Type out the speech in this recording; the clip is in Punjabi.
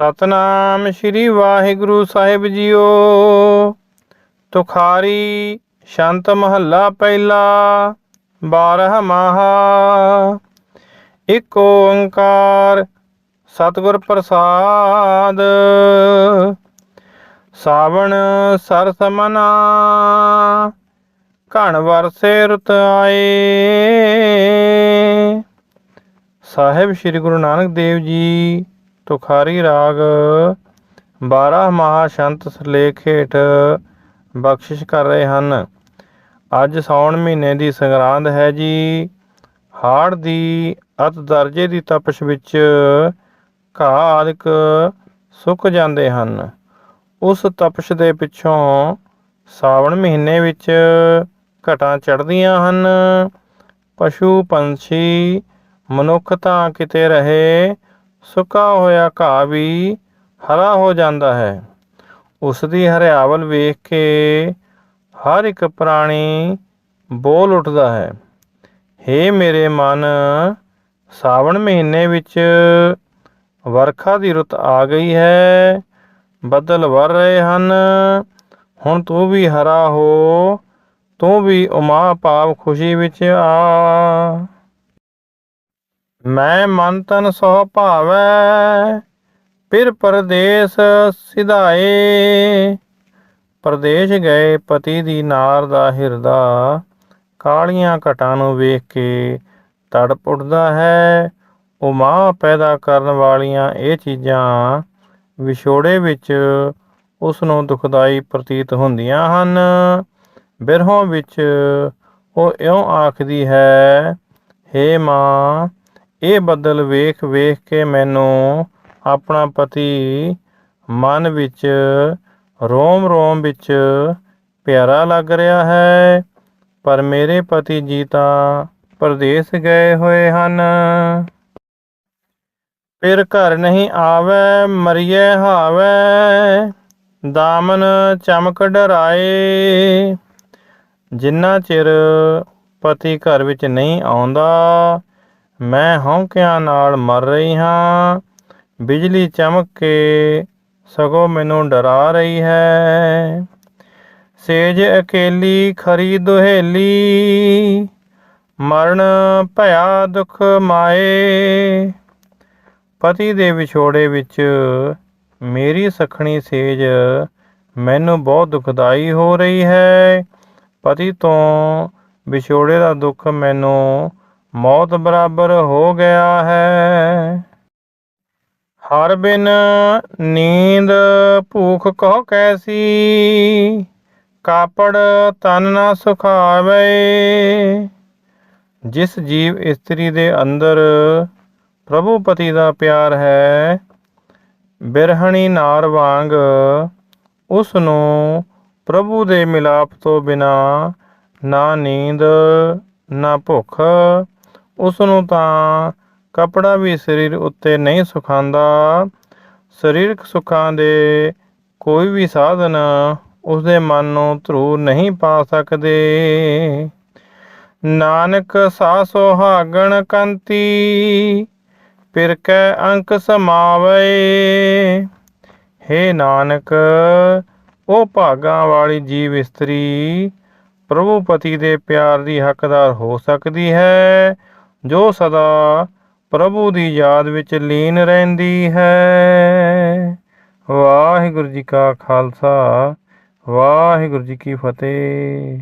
ਸਤਨਾਮ ਸ੍ਰੀ ਵਾਹਿਗੁਰੂ ਸਾਹਿਬ ਜੀਓ। ਤੁਖਾਰੀ ਸ਼ੰਤ ਮਹੱਲਾ ਪਹਿਲਾ, ਬਾਰਹ ਮਹਾ। ਇਕ ਓੰਕਾਰ ਸਤਿਗੁਰ ਪ੍ਰਸਾਦ। ਸਾਵਣ ਸਰਸ ਘਣ ਵਰਸੇ ਰੁਤ ਆਏ। ਸਾਹਿਬ ਸ੍ਰੀ ਗੁਰੂ ਨਾਨਕ ਦੇਵ ਜੀ ਤੁਖਾਰੀ ਰਾਗ 12 ਮਹਾਸ਼ੰਤ ਸਲੇਖ ਹੇਠ ਬਖਸ਼ਿਸ਼ ਕਰ ਰਹੇ ਹਨ। ਅੱਜ ਸਾਉਣ ਮਹੀਨੇ ਦੀ ਸੰਗਰਾਂਦ ਹੈ ਜੀ। ਹਾੜ ਦੀ ਅਤ ਦਰਜੇ ਦੀ ਤਪਸ਼ ਵਿੱਚ ਘਾਹ ਆਦਿਕ ਸੁੱਕ ਜਾਂਦੇ ਹਨ। ਉਸ ਤਪਸ਼ ਦੇ ਪਿੱਛੋਂ ਸਾਵਣ ਮਹੀਨੇ ਵਿੱਚ ਘਟਾਂ ਚੜ੍ਹਦੀਆਂ ਹਨ। ਪਸ਼ੂ ਪੰਛੀ ਮਨੁੱਖ ਤਾਂ ਕਿਤੇ ਰਹੇ ਸੁੱਕਾ ਹੋਇਆ ਘਾਹ ਵੀ ਹਰਾ ਹੋ ਜਾਂਦਾ ਹੈ। ਉਸ ਦੀ ਹਰਿਆਵਲ ਵੇਖ ਕੇ ਹਰ ਇੱਕ ਪ੍ਰਾਣੀ ਬੋਲ ਉੱਠਦਾ ਹੈ। ਹੇ ਮੇਰੇ ਮਨ, ਸਾਵਣ ਮਹੀਨੇ ਵਿੱਚ ਵਰਖਾ ਦੀ ਰੁੱਤ ਆ ਗਈ ਹੈ। ਬੱਦਲ ਵਰ ਰਹੇ ਹਨ। ਹੁਣ ਤੂੰ ਵੀ ਹਰਾ ਹੋ, ਤੂੰ ਵੀ ਉਮਾ ਭਾਵ ਖੁਸ਼ੀ ਵਿੱਚ ਆ। ਮੈਂ ਮਨ ਤਨ ਸੋ ਭਾਵੈ, ਫਿਰ ਪਰਦੇਸ ਸਿਧਾਏ। ਪਰਦੇਸ਼ ਗਏ ਪਤੀ ਦੀ ਨਾਰ ਦਾ ਹਿਰਦਾ, ਕਾਲੀਆਂ ਘਟਾਂ ਨੂੰ ਵੇਖ ਕੇ ਤੜਪ ਉੱਠਦਾ ਹੈ। ਉਹ ਮਾਂ ਪੈਦਾ ਕਰਨ ਵਾਲੀਆਂ ਇਹ ਚੀਜ਼ਾਂ ਵਿਛੋੜੇ ਵਿੱਚ ਉਸ ਨੂੰ ਦੁਖਦਾਈ ਪ੍ਰਤੀਤ ਹੁੰਦੀਆਂ ਹਨ। ਬਿਰਹੋਂ ਵਿੱਚ ਉਹ ਇਉਂ ਆਖਦੀ ਹੈ, ਹੇ ਮਾਂ ਇਹ ਬੱਦਲ ਵੇਖ ਵੇਖ ਕੇ ਮੈਨੂੰ ਆਪਣਾ ਪਤੀ ਮਨ ਵਿੱਚ ਰੋਮ ਰੋਮ ਵਿੱਚ ਪਿਆਰਾ ਲੱਗ ਰਿਹਾ ਹੈ। ਪਰ ਮੇਰੇ ਪਤੀ ਜੀ ਤਾਂ ਪਰਦੇਸ ਗਏ ਹੋਏ ਹਨ। ਫਿਰ ਘਰ ਨਹੀਂ ਆਵੇ, ਮਰੀਏ ਹਾਵੇ। ਦਾਮਨ ਚਮਕ ਡਰਾਏ। ਜਿੰਨਾ ਚਿਰ ਪਤੀ ਘਰ ਵਿੱਚ ਨਹੀਂ ਆਉਂਦਾ ਮੈਂ ਹੌਂਕਿਆਂ ਨਾਲ ਮਰ ਰਹੀ ਹਾਂ। ਬਿਜਲੀ ਚਮਕ ਕੇ ਸਗੋਂ ਮੈਨੂੰ ਡਰਾ ਰਹੀ ਹੈ। ਸੇਜ ਅਕੇਲੀ, ਖਰੀ ਦੁਹੇਲੀ, ਮਰਨ ਭਇਆ ਦੁਖ ਮਾਏ। ਪਤੀ ਦੇ ਵਿਛੋੜੇ ਵਿੱਚ ਮੇਰੀ ਸਖਣੀ ਸੇਜ ਮੈਨੂੰ ਬਹੁਤ ਦੁਖਦਾਈ ਹੋ ਰਹੀ ਹੈ। ਪਤੀ ਤੋਂ ਵਿਛੋੜੇ ਦਾ ਦੁੱਖ ਮੈਨੂੰ ਮੌਤ ਬਰਾਬਰ ਹੋ ਗਿਆ ਹੈ। ਹਰ ਬਿਨ ਨੀਂਦ ਭੂਖ ਕਹੋ ਕੈਸੀ? ਕਾਪੜ ਤਨ ਨਾ ਸੁਖਾਵੇ। ਜਿਸ ਜੀਵ ਇਸਤਰੀ ਦੇ ਅੰਦਰ ਪ੍ਰਭੂ ਪਤੀ ਦਾ ਪਿਆਰ ਹੈ, ਬਿਰਹਣੀ ਨਾਰ ਵਾਂਗ ਉਸ ਨੂੰ ਪ੍ਰਭੂ ਦੇ ਮਿਲਾਪ ਤੋਂ ਬਿਨਾ ਨਾ ਨੀਂਦ, ਨਾ ਭੁੱਖ ਉਸ ਨੂੰ ਤਾਂ ਕਪੜਾ ਵੀ ਸਰੀਰ ਉੱਤੇ ਨਹੀਂ ਸੁਖਾਂਦਾ ਸਰੀਰਕ ਸੁੱਖਾਂ ਦੇ ਕੋਈ ਵੀ ਸਾਧਨ ਉਸ ਦੇ ਮਨ ਨੂੰ ਧਰੂ ਨਹੀਂ ਪਾ ਸਕਦੇ। ਨਾਨਕ ਸਾ ਸੁਹਾਗਣ ਕੰਤੀ ਫਿਰ ਕੈ ਅੰਕ ਸਮਾਵੇ। ਹੇ ਨਾਨਕ, ਉਹ ਭਾਗਾਂ ਵਾਲੀ ਜੀਵ ਇਸਤਰੀ ਪ੍ਰਭੂ ਪਤੀ ਦੇ ਪਿਆਰ ਦੀ ਹੱਕਦਾਰ ਹੋ ਸਕਦੀ ਹੈ। ਜੋ ਸਦਾ ਪ੍ਰਭੂ ਦੀ ਯਾਦ ਵਿੱਚ ਲੀਨ ਰਹਿੰਦੀ ਹੈ। ਵਾਹਿਗੁਰੂ ਜੀ ਕਾ ਖਾਲਸਾ, ਵਾਹਿਗੁਰੂ ਜੀ ਕੀ ਫਤਿਹ।